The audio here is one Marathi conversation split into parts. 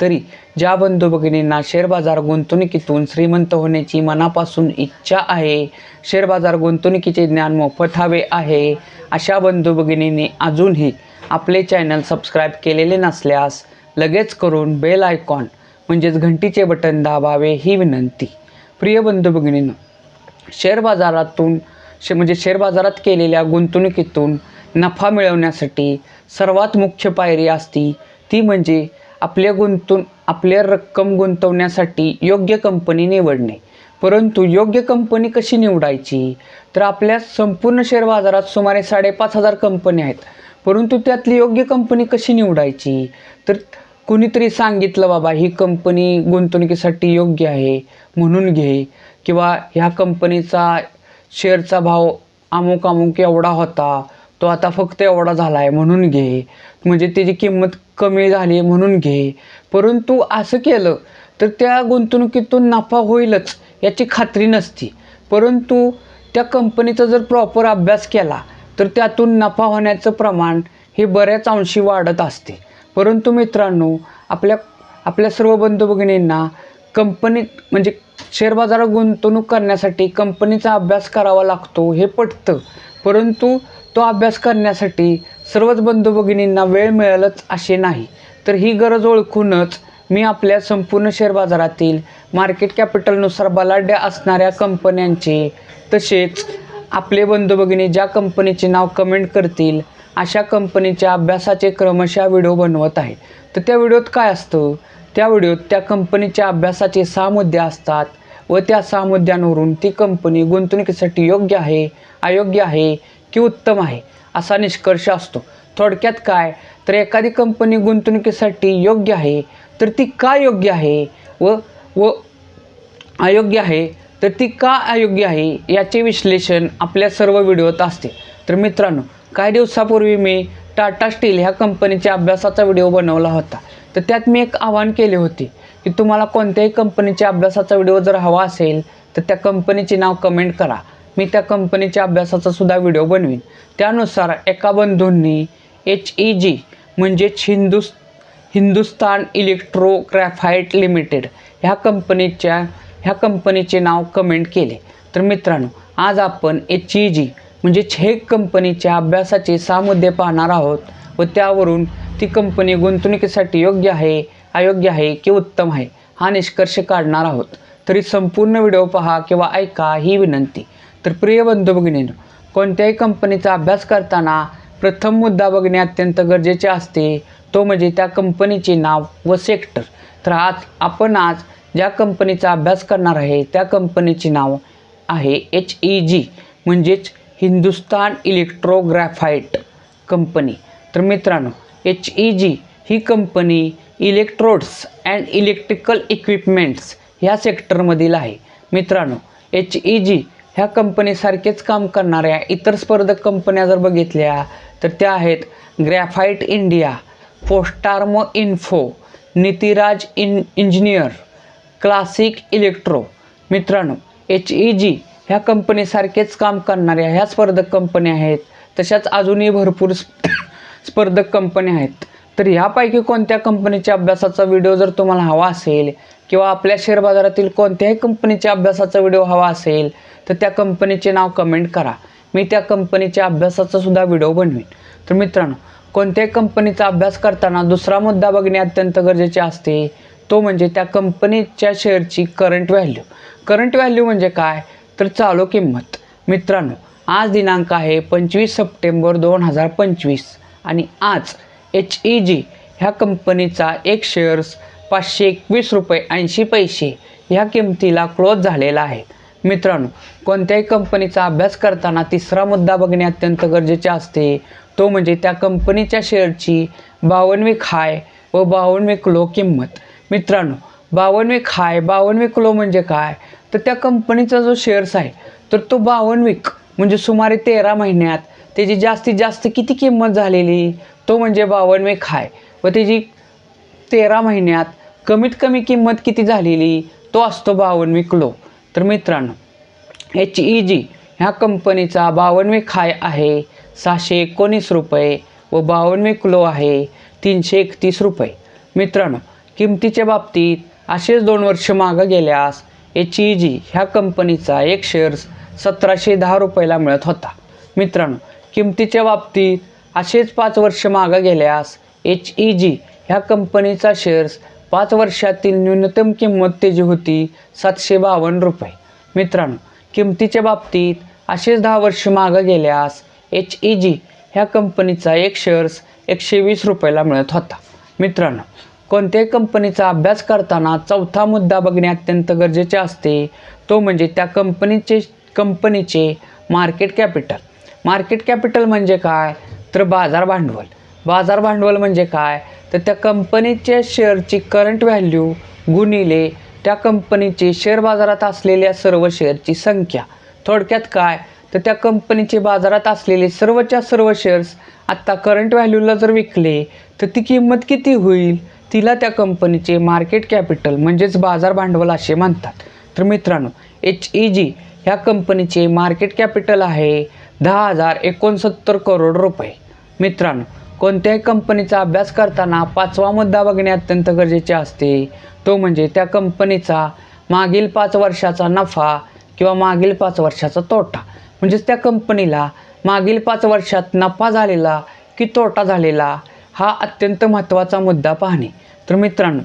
तरी ज्या बंधू भगिनींना शेअर बाजार गुंतवणुकीतून श्रीमंत होण्याची मनापासून इच्छा आहे शेअर बाजार गुंतवणुकीचे ज्ञान मोफत हवे आहे अशा बंधू भगिनींनी अजूनही आपले चॅनल सबस्क्राईब केलेले नसल्यास लगेच करून बेल आयकॉन म्हणजेच घंटीचे बटन दाबावे ही विनंती. प्रिय बंधू भगिनींनो शेअर बाजारातून शे म्हणजे शेअर बाजारात केलेल्या गुंतवणुकीतून नफा मिळवण्यासाठी सर्वात मुख्य पायरी असती ती म्हणजे आपल्या गुंतून आपल्या रक्कम गुंतवण्यासाठी योग्य कंपनी निवडणे. परंतु योग्य कंपनी कशी निवडायची? तर आपल्या संपूर्ण शेअर बाजारात सुमारे साडेपाच हजार कंपन्या आहेत. परंतु त्यातली योग्य कंपनी कशी निवडायची? तर कुणीतरी सांगितलं बाबा ही कंपनी गुंतवणुकीसाठी योग्य आहे म्हणून घे. किंवा ह्या कंपनीचा शेअरचा भाव अमुक अमुक एवढा होता तो आता फक्त एवढा झाला आहे म्हणून घे. म्हणजे त्याची किंमत कमी झाली म्हणून घे. परंतु असं केलं तर त्या गुंतवणुकीतून नफा होईलच याची खात्री नसती. परंतु त्या कंपनीचा जर प्रॉपर अभ्यास केला तर त्यातून नफा होण्याचं प्रमाण हे बऱ्याच अंशी वाढत असते. परंतु मित्रांनो आपल्या आपल्या सर्व बंधू भगिनींना कंपनीत म्हणजे शेअर बाजारात गुंतवणूक करण्यासाठी कंपनीचा अभ्यास करावा लागतो हे पटतं. परंतु तो अभ्यास करण्यासाठी सर्वच बंधू भगिनींना वेळ मिळेलच असे नाही. तर ही गरज ओळखूनच मी आपल्या संपूर्ण शेअर बाजारातील मार्केट कॅपिटलनुसार बलाढ्य असणाऱ्या कंपन्यांचे तसेच आपले बंधू भगिनी ज्या कंपनीचे नाव कमेंट करतील अशा कंपनीच्या अभ्यासाचे क्रमशः व्हिडिओ बनवत आहे तर त्या व्हिडिओत काय असतं? त्या व्हिडिओत त्या कंपनीच्या अभ्यासाचे सहा मुद्दे असतात व त्या सहा मुद्द्यांवरून ती कंपनी गुंतवणुकीसाठी योग्य आहे अयोग्य आहे की उत्तम आहे असा निष्कर्ष असतो. थोडक्यात काय? तर एखादी कंपनी गुंतवणुकीसाठी योग्य आहे तर ती का योग्य आहे व व अयोग्य आहे तर ती का अयोग्य आहे याचे विश्लेषण आपल्या सर्व व्हिडिओत असते. तर मित्रांनो काही दिवसापूर्वी मी टाटा स्टील ह्या कंपनीच्या अभ्यासाचा व्हिडिओ बनवला होता. तर त्यात मी एक आवाहन केले होते की तुम्हाला कोणत्याही कंपनीच्या अभ्यासाचा व्हिडिओ जर हवा असेल तर त्या कंपनीचे नाव कमेंट करा. मी त्या कंपनीच्या अभ्यासाचा सुद्धा व्हिडिओ बनवीन. त्यानुसार एका बंधूंनी एच ई जी म्हणजेच हिंदुस् हिंदुस्तान इलेक्ट्रोग्रॅफाईट लिमिटेड ह्या कंपनीच्या ह्या कंपनीचे नाव कमेंट केले. तर मित्रांनो आज आपण एच ई जी म्हणजे छेक कंपनीच्या अभ्यासाचे सहा मुद्दे पाहणार आहोत व त्यावरून ती कंपनी गुंतवणुकीसाठी योग्य आहे अयोग्य आहे की उत्तम आहे हा निष्कर्ष काढणार आहोत. तरी संपूर्ण व्हिडिओ पहा किंवा ऐका ही विनंती. तर प्रिय बंधू भगिनीनं कोणत्याही कंपनीचा अभ्यास करताना प्रथम मुद्दा बघणे अत्यंत गरजेचे असते. तो म्हणजे त्या कंपनीचे नाव व सेक्टर तर आज आपण आज ज्या कंपनीचा अभ्यास करणार आहे त्या कंपनीचे नाव आहे एच ई जी म्हणजेच हिंदुस्तान इलेक्ट्रोग्रॅफाईट कंपनी. तर मित्रांनो H E G he company electrodes and electrical equipments ह्या सेक्टरमधील आहे. मित्रांनो एच ई जी ह्या कंपनीसारखेच काम करणाऱ्या इतर स्पर्धक कंपन्या जर बघितल्या तर त्या आहेत graphite India पोस्टार्मो info Nitiraj in engineer classic electro मित्रांनो एच ई जी ह्या कंपनीसारखेच काम करणाऱ्या ह्या स्पर्धक कंपन्या आहेत. तशाच अजूनही भरपूर स्प- स्पर्धक कंपन्या आहेत. तर ह्यापैकी कोणत्या कंपनीच्या अभ्यासाचा व्हिडिओ जर तुम्हाला हवा असेल किंवा आपल्या शेअर बाजारातील कोणत्याही कंपनीच्या अभ्यासाचा व्हिडिओ हवा असेल तर त्या कंपनीचे नाव कमेंट करा. मी त्या कंपनीच्या अभ्यासाचा सुद्धा व्हिडिओ बनवेन. तर मित्रांनो कोणत्याही कंपनीचा अभ्यास करताना दुसरा मुद्दा बघणे अत्यंत गरजेचे असते तो म्हणजे त्या कंपनीच्या शेअरची करंट व्हॅल्यू करंट व्हॅल्यू म्हणजे काय? तर चालू किंमत. मित्रांनो आज दिनांक आहे पंचवीस सप्टेंबर दोन हजार पंचवीस. आणि आज एच ई जी ह्या कंपनीचा एक शेअर्स पाचशे एकवीस रुपये ऐंशी पैसे ह्या किमतीला क्लोज झालेला आहे. मित्रांनो कोणत्याही कंपनीचा अभ्यास करताना तिसरा मुद्दा बघणे अत्यंत गरजेचे असते. तो म्हणजे त्या कंपनीच्या शेअरची बावनवी हाय व बावनवी क्लो किंमत. मित्रांनो बावनवी हाय बावनवी क्लो म्हणजे काय? तर त्या कंपनीचा जो शेअर्स आहे तर तो बावनवीक म्हणजे सुमारे तेरा महिन्यात त्याची जास्तीत जास्त किती किंमत झालेली? तो म्हणजे बावनवे खाय. व त्याची तेरा महिन्यात कमीत कमी किंमत किती झालेली? तो असतो बावनवे किलो. तर मित्रांनो एच ई जी ह्या कंपनीचा बावनवे खाय आहे सहाशे एकोणीस रुपये व बावनवे किलो आहे तीनशे एकतीस रुपये. मित्रांनो किमतीच्या बाबतीत असेच दोन वर्ष मागं गेल्यास एच ई जी ह्या कंपनीचा एक शेअर्स सतराशे दहा रुपयाला मिळत होता. मित्रांनो किमतीच्या बाबतीत असेच पाच वर्ष मागं गेल्यास एच ई जी ह्या कंपनीचा शेअर्स पाच वर्षातील न्यूनतम किंमत त्याची होती सातशे बावन्न रुपये. मित्रांनो किमतीच्या बाबतीत असेच दहा वर्ष मागं गेल्यास एच ई जी ह्या कंपनीचा एक शेअर्स एकशे वीस रुपयाला मिळत होता. मित्रांनो कोणत्याही कंपनीचा अभ्यास करताना चौथा मुद्दा बघणे अत्यंत गरजेचे असते तो म्हणजे त्या कंपनीचे कंपनीचे मार्केट कॅपिटल मार्केट कॅपिटल म्हणजे काय? तर बाजार भांडवल. बाजार भांडवल म्हणजे काय? तर त्या कंपनीच्या शेअरची करंट व्हॅल्यू गुणिले त्या कंपनीचे शेअर बाजारात असलेल्या सर्व शेअरची संख्या. थोडक्यात काय? तर त्या कंपनीचे बाजारात असलेले सर्वच्या सर्व शेअर्स आत्ता करंट व्हॅल्यूला जर विकले तर ती किंमत किती होईल? तिला त्या कंपनीचे मार्केट कॅपिटल म्हणजेच बाजार भांडवल असे म्हणतात. तर मित्रांनो एच ई जी ह्या कंपनीचे मार्केट कॅपिटल आहे. दहा हजार एकोणसत्तर करोड रुपये. मित्रांनो कोणत्याही कंपनीचा अभ्यास करताना पाचवा मुद्दा बघणे अत्यंत गरजेचे असते. तो म्हणजे त्या कंपनीचा मागील पाच वर्षाचा नफा किंवा मागील पाच वर्षाचा तोटा. म्हणजेच त्या कंपनीला मागील पाच वर्षात नफा झालेला की तोटा झालेला हा अत्यंत महत्त्वाचा मुद्दा पाहणे. तर मित्रांनो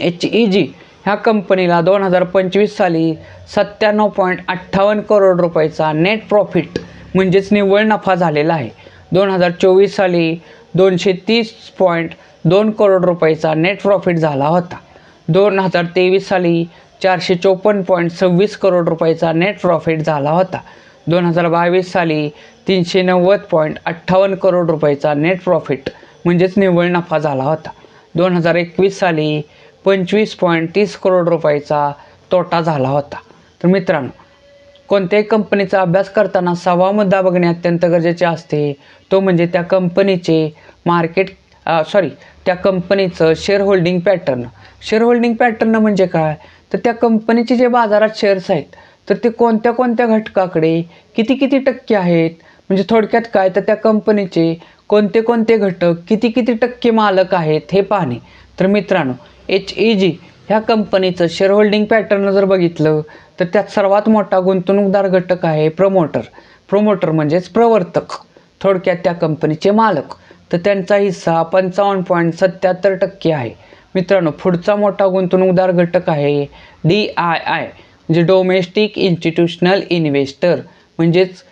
एच ई जी ह्या कंपनीला दोन हजार पंचवीस साली सत्त्याण्णव पॉईंट अठ्ठावन्न करोड रुपयाचा नेट प्रॉफिट म्हणजेच निव्वळ नफा झालेला आहे. दोन हजार चोवीस साली दोनशे तीस पॉईंट दोन करोड रुपयाचा नेट प्रॉफिट झाला होता. दोन हजार तेवीस साली चारशे चोपन्न पॉईंट सव्वीस करोड रुपयाचा नेट प्रॉफिट झाला होता. दोन हजार बावीस साली तीनशे नव्वद पॉईंट अठ्ठावन्न करोड रुपयाचा नेट प्रॉफिट म्हणजेच निव्वळ नफा झाला होता. दोन हजार एकवीस साली पंचवीस पॉईंट तीस करोड रुपयाचा तोटा झाला होता. तर मित्रांनो कोणत्याही कंपनीचा अभ्यास करताना सहावा मुद्दा बघणे अत्यंत गरजेचे असते. तो म्हणजे त्या कंपनीचे मार्केट सॉरी त्या कंपनीचं share holding pattern share holding pattern म्हणजे काय? तर त्या कंपनीचे जे बाजारात शेअर्स आहेत तर ते कोणत्या कोणत्या घटकाकडे किती किती टक्के आहेत? म्हणजे थोडक्यात काय? तर त्या कंपनीचे कोणते कोणते घटक किती किती टक्के मालक आहेत हे पाहणे. तर मित्रांनो एच ई जी ह्या कंपनीचं शेअर होल्डिंग पॅटर्न जर बघितलं तर त्यात सर्वात मोठा गुंतवणूकदार घटक आहे प्रमोटर प्रमोटर म्हणजेच प्रवर्तक. थोडक्यात त्या कंपनीचे मालक. तर त्यांचा हिस्सा पंचावन्न पॉईंट सत्याहत्तर टक्के आहे. मित्रांनो पुढचा मोठा गुंतवणूकदार घटक आहे डी आय आय म्हणजे डोमेस्टिक इन्स्टिट्यूशनल इन्व्हेस्टर म्हणजेच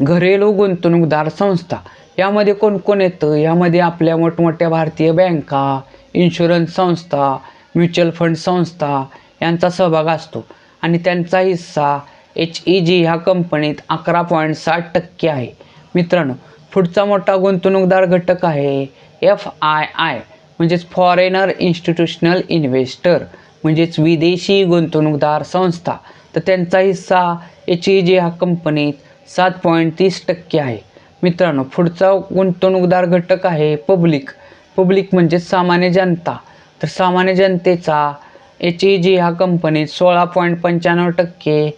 घरेलू गुंतवणूकदार संस्था. यामध्ये कोण कोण येतं? यामध्ये आपल्या मोठमोठ्या भारतीय बँका इन्शुरन्स संस्था म्युच्युअल फंड संस्था यांचा सहभाग असतो. आणि त्यांचा हिस्सा एच ई जी ह्या कंपनीत अकरा पॉईंट साठ टक्के आहे. मित्रांनो पुढचा मोठा गुंतवणूकदार घटक आहे एफ आय आय म्हणजेच फॉरेनर इन्स्टिट्यूशनल इन्व्हेस्टर म्हणजेच विदेशी गुंतवणूकदार संस्था. तर त्यांचा हिस्सा एच ई जी ह्या कंपनीत सात पॉईंट तीस टक्के आहे. मित्रांनो पुढचा गुंतवणूकदार घटक आहे पब्लिक. पब्लिक म्हणजेच सामान्य जनता. तर सामान्य जनतेचा एच ई जी ह्या कंपनीत सोळा पॉईंट पंच्याण्णव टक्के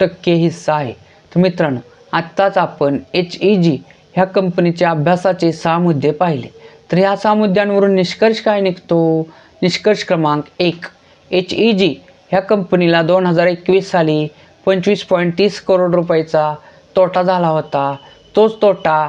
टक्के हिस्सा आहे. तर मित्रांनो आत्ताच आपण एच ई जी ह्या कंपनीच्या अभ्यासाचे सहा मुद्दे पाहिले. तर ह्या सहा मुद्द्यांवरून निष्कर्ष काय निघतो? निष्कर्ष क्रमांक एक. एच ई जी ह्या कंपनीला दोन हजार एकवीस साली पंचवीस पॉईंट तीस करोड रुपयाचा तोटा झाला होता. तोच तोटा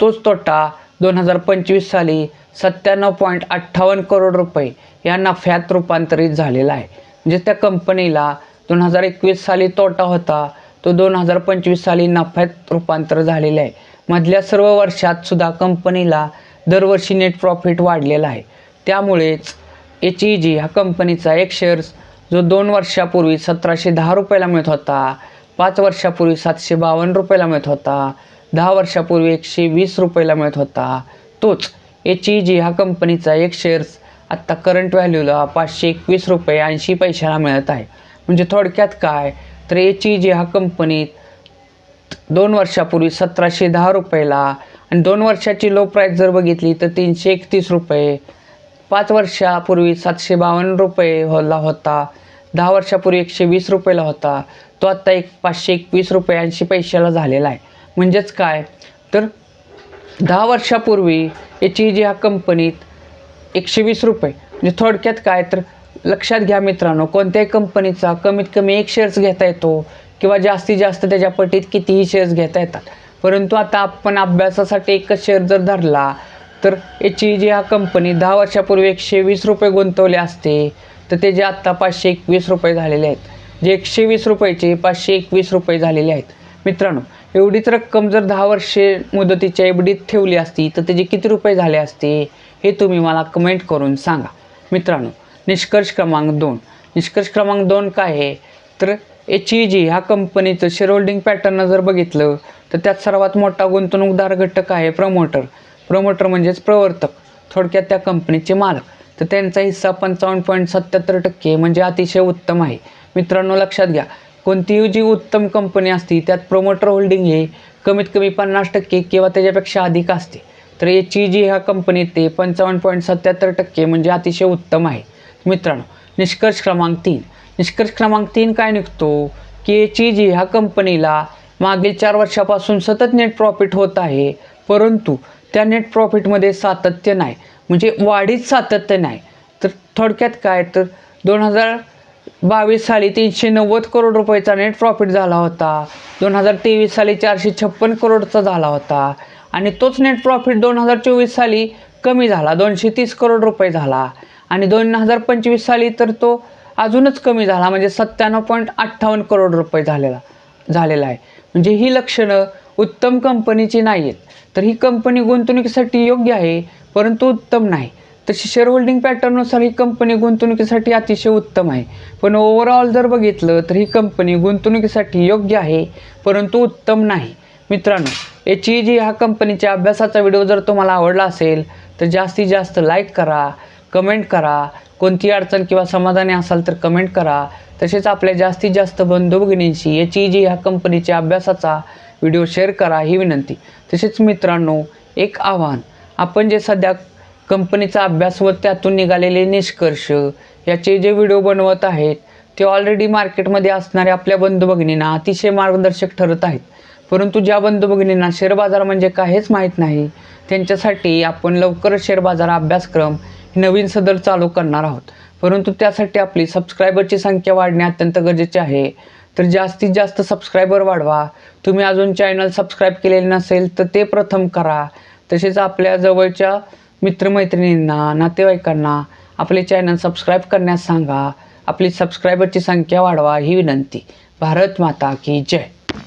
तोच तोटा दोन हजार पंचवीस साली सत्त्याण्णव पॉईंट अठ्ठावन्न करोड रुपये या नफ्यात रूपांतरित झालेला आहे. म्हणजे त्या कंपनीला दोन हजार एकवीस साली तोटा होता. तो दोन हजार पंचवीस साली नफ्यात रूपांतर झालेला आहे. मधल्या सर्व वर्षात सुद्धा कंपनीला दरवर्षी नेट प्रॉफिट वाढलेला आहे. त्यामुळेच एच ई जी ह्या कंपनीचा एक शेअर्स जो दोन वर्षापूर्वी सतराशे दहा रुपयाला मिळत होता पाच वर्षापूर्वी सातशे बावन्न रुपयाला मिळत होता दहा वर्षापूर्वी एकशे वीस रुपयाला मिळत होता तोच एच ई जी ह्या कंपनीचा एक शेअर्स आत्ता करंट व्हॅल्यूला पाचशे एकवीस रुपये ऐंशी पैशाला मिळत आहे. म्हणजे थोडक्यात काय? तर एच ई जी ह्या कंपनीत दोन वर्षापूर्वी सतराशे दहा रुपयाला आणि दोन वर्षाची लो प्राईस जर बघितली तर तीनशे एकतीस रुपये पाच वर्षापूर्वी सातशे बावन्न रुपये होला होता दहा वर्षापूर्वी एकशे वीस रुपयाला होता. तो आत्ता एक पाचशे एकवीस रुपये ऐंशी पैशाला झालेला आहे. म्हणजेच काय? तर दहा वर्षापूर्वी याची जी ह्या कंपनीत एकशे वीस रुपये म्हणजे थोडक्यात काय तर लक्षात घ्या मित्रांनो कोणत्याही कंपनीचा कमीत कमी एक शेअर्स घेता येतो किंवा जास्तीत जास्त त्याच्या पटीत कितीही शेअर्स घेता येतात. परंतु आता आपण अभ्यासासाठी एकच शेअर जर धरला तर याची जी ह्या कंपनी दहा वर्षापूर्वी एकशे वीस रुपये गुंतवले असते तर त्याचे आत्ता पाचशे एकवीस रुपये झालेले आहेत. जे एकशे वीस रुपयाचे पाचशे एकवीस रुपये झालेले आहेत. मित्रांनो एवढीच रक्कम जर दहा वर्षे मुदतीच्या एवढीत ठेवली असती तर त्याचे किती रुपये झाले असते? हे तुम्ही मला कमेंट करून सांगा. मित्रांनो निष्कर्ष क्रमांक दोन. निष्कर्ष क्रमांक दोन काय आहे? तर एच ई जी ह्या कंपनीचं शेअर होल्डिंग पॅटर्न जर बघितलं तर त्यात सर्वात मोठा गुंतवणूकदार घटक आहे प्रमोटर प्रमोटर म्हणजेच प्रवर्तक थोडक्यात त्या कंपनीचे मालक. तर त्यांचा हिस्सा पंचावन्न पॉईंट सत्याहत्तर टक्के म्हणजे अतिशय उत्तम आहे. मित्रांनो लक्षात घ्या. कोणतीही जी उत्तम कंपनी असती त्यात प्रोमोटर होल्डिंग हे कमीत कमी पन्नास टक्के किंवा त्याच्यापेक्षा अधिक असते. तर याची जी ह्या कंपनीत ते पंचावन्न पॉईंट सत्याहत्तर टक्के म्हणजे अतिशय उत्तम आहे. मित्रांनो निष्कर्ष क्रमांक तीन. निष्कर्ष क्रमांक तीन काय निघतो? की याची जी ह्या कंपनीला मागील चार वर्षापासून सतत नेट प्रॉफिट होत आहे परंतु त्या नेट प्रॉफिटमध्ये सातत्य नाही. म्हणजे वाढीत सातत्य नाही. तर थोडक्यात काय? तर दोन हजार बावीस साली तीनशे नव्वद करोड रुपयाचा नेट प्रॉफिट झाला होता. दोन हजार तेवीस साली चारशे छप्पन करोडचा झाला होता. आणि तोच नेट प्रॉफिट दोन हजार चोवीस साली कमी झाला. दोनशे तीस करोड रुपये झाला. आणि दोन हजार पंचवीस साली तर तो अजूनच कमी झाला. म्हणजे सत्त्याण्णव पॉईंट अठ्ठावन्न करोड रुपये झालेला झालेला आहे. म्हणजे ही लक्षणं उत्तम कंपनीची नाही आहेत तर ही कंपनी गुंतवणुकीसाठी योग्य आहे परंतु उत्तम नाही. तशी शेअर होल्डिंग पॅटर्ननुसार ही कंपनी गुंतवणुकीसाठी अतिशय उत्तम आहे. पण ओव्हरऑल जर बघितलं तर ही कंपनी गुंतवणुकीसाठी योग्य आहे परंतु उत्तम नाही. मित्रांनो याची जी ह्या कंपनीच्या अभ्यासाचा व्हिडिओ जर तुम्हाला आवडला असेल तर जास्तीत जास्त लाईक करा कमेंट करा. कोणती अडचण किंवा समाधानी असाल तर कमेंट करा. तसेच आपल्या जास्तीत जास्त बंधू भगिनींशी ई जी ह्या कंपनीच्या अभ्यासाचा व्हिडिओ शेअर करा ही विनंती. तसेच मित्रांनो एक आव्हान. आपण जे सध्या कंपनीचा अभ्यास व त्यातून निघालेले निष्कर्ष. याचे जे व्हिडिओ बनवत आहेत ते ऑलरेडी मार्केटमध्ये असणाऱ्या आपल्या बंधू भगिनींना अतिशय मार्गदर्शक ठरत आहेत. परंतु ज्या बंधू भगिनींना शेअर बाजार म्हणजे काय हेच माहीत नाही त्यांच्यासाठी आपण लवकरच शेअर बाजार अभ्यासक्रम हे नवीन सदर चालू करणार आहोत. परंतु त्यासाठी आपली सबस्क्रायबरची संख्या वाढणे अत्यंत गरजेचे आहे. तर जास्तीत जास्त सबस्क्रायबर वाढवा. तुम्ही अजून चॅनल सबस्क्राईब केलेले नसेल तर ते प्रथम करा. तसेच आपल्या जवळच्या मित्रमैत्रिणींना नातेवाईकांना आपले चॅनल सबस्क्राईब करण्यास सांगा. आपली सबस्क्रायबरची संख्या वाढवा ही विनंती. भारत माता की जय.